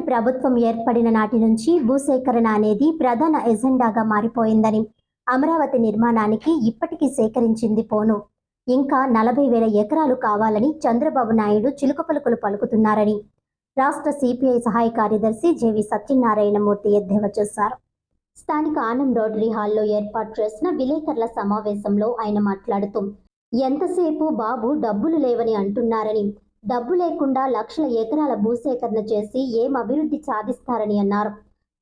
కూటమి ప్రభుత్వం ఏర్పడిన నాటి నుంచి భూసేకరణ అనేది ప్రధాన ఎజెండాగా మారిపోయిందని అమరావతి నిర్మాణానికి ఇప్పటికీ సేకరించింది పోను. ఇంకా నలభై వేల ఎకరాలు కావాలని చంద్రబాబు నాయుడు చిలుక పలుకులు పలుకుతున్నారని రాష్ట్ర సిపిఐ సహాయ కార్యదర్శి జేవి సత్యనారాయణమూర్తి ఎద్దేవా చేశారు. స్థానిక ఆనం రోటరీ హాల్లో ఏర్పాటు చేసిన విలేకరుల సమావేశంలో ఆయన మాట్లాడుతూ ఎంతసేపు బాబు డబ్బులు లేవని అంటున్నారని డబ్బు లేకుండా లక్షల ఎకరాల భూసేకరణ చేసి ఏం అభివృద్ధి సాధిస్తారని అన్నారు.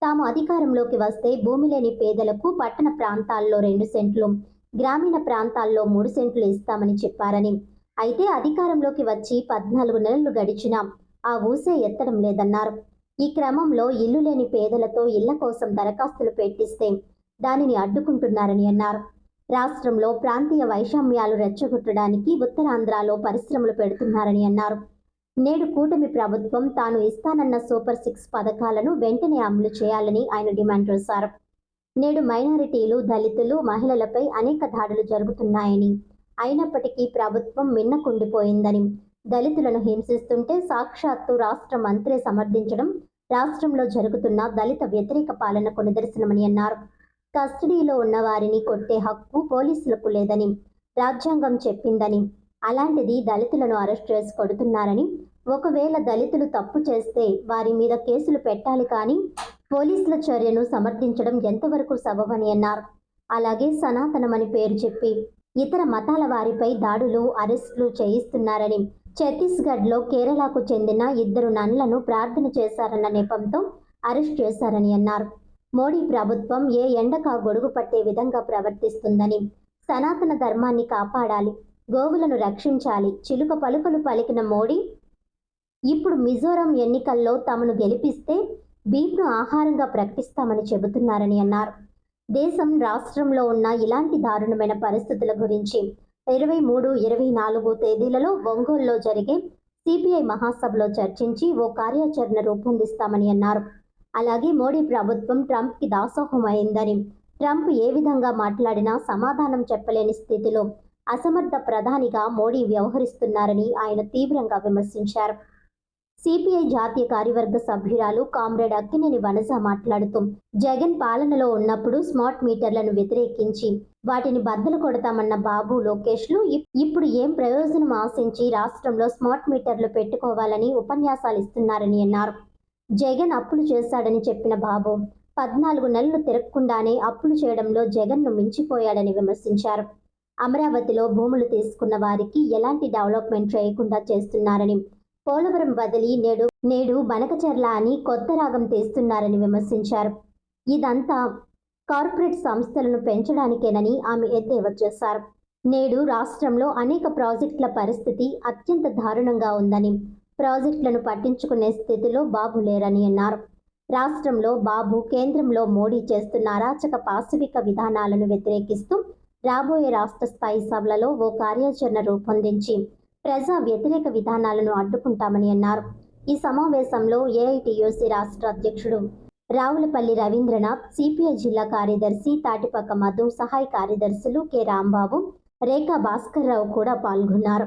తాము అధికారంలోకి వస్తే భూమి లేని పేదలకు పట్టణ ప్రాంతాల్లో రెండు సెంట్లు గ్రామీణ ప్రాంతాల్లో మూడు సెంట్లు ఇస్తామని చెప్పారని. అయితే అధికారంలోకి వచ్చి పద్నాలుగు నెలలు గడిచినా ఆ ఊసే ఎత్తడం లేదన్నారు. ఈ క్రమంలో ఇల్లు లేని పేదలతో ఇళ్ళ కోసం దరఖాస్తులు పెట్టిస్తే దానిని అడ్డుకుంటున్నారని అన్నారు. రాష్ట్రంలో ప్రాంతీయ వైషమ్యాలు రెచ్చగొట్టడానికి ఉత్తరాంధ్రలో పరిశ్రమలు పెడుతున్నారని అన్నారు. నేడు కూటమి ప్రభుత్వం తాను ఇస్తానన్న సూపర్ సిక్స్ పథకాలను వెంటనే అమలు చేయాలని ఆయన డిమాండ్ చేశారు. నేడు మైనారిటీలు దళితులు మహిళలపై అనేక దాడులు జరుగుతున్నాయని అయినప్పటికీ ప్రభుత్వం మిన్నకుండిపోయిందని దళితులను హింసిస్తుంటే సాక్షాత్తు రాష్ట్ర మంత్రి సమర్థించడం రాష్ట్రంలో జరుగుతున్న దళిత వ్యతిరేక పాలనకు నిదర్శనమని అన్నారు. కస్టడీలో ఉన్న వారిని కొట్టే హక్కు పోలీసులకు లేదని రాజ్యాంగం చెప్పిందని అలాంటిది దళితులను అరెస్ట్ చేసి కొడుతున్నారని ఒకవేళ దళితులు తప్పు చేస్తే వారి మీద కేసులు పెట్టాలి కానీ పోలీసుల చర్యను సమర్థించడం ఎంతవరకు సబబని అన్నారు. అలాగే సనాతనమని పేరు చెప్పి ఇతర మతాల వారిపై దాడులు అరెస్టులు చేయిస్తున్నారని ఛత్తీస్గఢ్లో కేరళకు చెందిన ఇద్దరు నన్లను ప్రార్థన చేశారన్న నెపంతో అరెస్ట్ చేశారని అన్నారు. మోడీ ప్రభుత్వం ఏ ఎండక గొడుగు పట్టే విధంగా ప్రవర్తిస్తుందని సనాతన ధర్మాన్ని కాపాడాలి గోవులను రక్షించాలి చిలుక పలుకలు పలికిన మోడీ ఇప్పుడు మిజోరం ఎన్నికల్లో తమను గెలిపిస్తే బీఫ్ను ఆహారంగా ప్రకటిస్తామని చెబుతున్నారని అన్నారు. దేశం రాష్ట్రంలో ఉన్న ఇలాంటి దారుణమైన పరిస్థితుల గురించి ఇరవై మూడు ఇరవై నాలుగు తేదీలలో ఒంగోలులో జరిగే సిపిఐ మహాసభలో చర్చించి ఓ కార్యాచరణ రూపొందిస్తామని అన్నారు. అలాగే మోడీ ప్రభుత్వం ట్రంప్కి దాసోహం అయిందని ట్రంప్ ఏ విధంగా మాట్లాడినా సమాధానం చెప్పలేని స్థితిలో అసమర్థ ప్రధానిగా మోడీ వ్యవహరిస్తున్నారని ఆయన తీవ్రంగా విమర్శించారు. సిపిఐ జాతీయ కార్యవర్గ సభ్యురాలు కామ్రేడ్ అక్కినేని వనజ మాట్లాడుతూ జగన్ పాలనలో ఉన్నప్పుడు స్మార్ట్ మీటర్లను వ్యతిరేకించి వాటిని బద్దలు కొడతామన్న బాబు లోకేష్లు ఇప్పుడు ఏం ప్రయోజనం ఆశించి రాష్ట్రంలో స్మార్ట్ మీటర్లు పెట్టుకోవాలని ఉపన్యాసాలు ఇస్తున్నారని అన్నారు. జగన్ అప్పులు చేశాడని చెప్పిన బాబు పద్నాలుగు నెలలు తిరగకుండానే అప్పులు చేయడంలో జగన్ను మించిపోయాడని విమర్శించారు. అమరావతిలో భూములు తీసుకున్న వారికి ఎలాంటి డెవలప్మెంట్ చేయకుండా చేస్తున్నారని పోలవరం బదిలీ నేడు నేడు బనకచెర్ల అని కొత్త రాగం తీస్తున్నారని విమర్శించారు. ఇదంతా కార్పొరేట్ సంస్థలను పెంచడానికేనని ఆమె ఎద్దేవా చేశారు. నేడు రాష్ట్రంలో అనేక ప్రాజెక్టుల పరిస్థితి అత్యంత దారుణంగా ఉందని ప్రాజెక్టులను పట్టించుకునే స్థితిలో బాబు లేరని అన్నారు. రాష్ట్రంలో బాబు కేంద్రంలో మోడీ చేస్తున్న అరాచక పాశవిక విధానాలను వ్యతిరేకిస్తూ రాబోయే రాష్ట్ర స్థాయి సభలలో ఓ కార్యాచరణ రూపొందించి ప్రజా వ్యతిరేక విధానాలను అడ్డుకుంటామని అన్నారు. ఈ సమావేశంలో ఏఐటియుసి రాష్ట్ర అధ్యక్షుడు రావులపల్లి రవీంద్రనాథ్ సిపిఐ జిల్లా కార్యదర్శి తాటిపక్క మధు సహాయ కార్యదర్శులు కె. రాంబాబు రేఖా భాస్కర్ రావు కూడా పాల్గొన్నారు.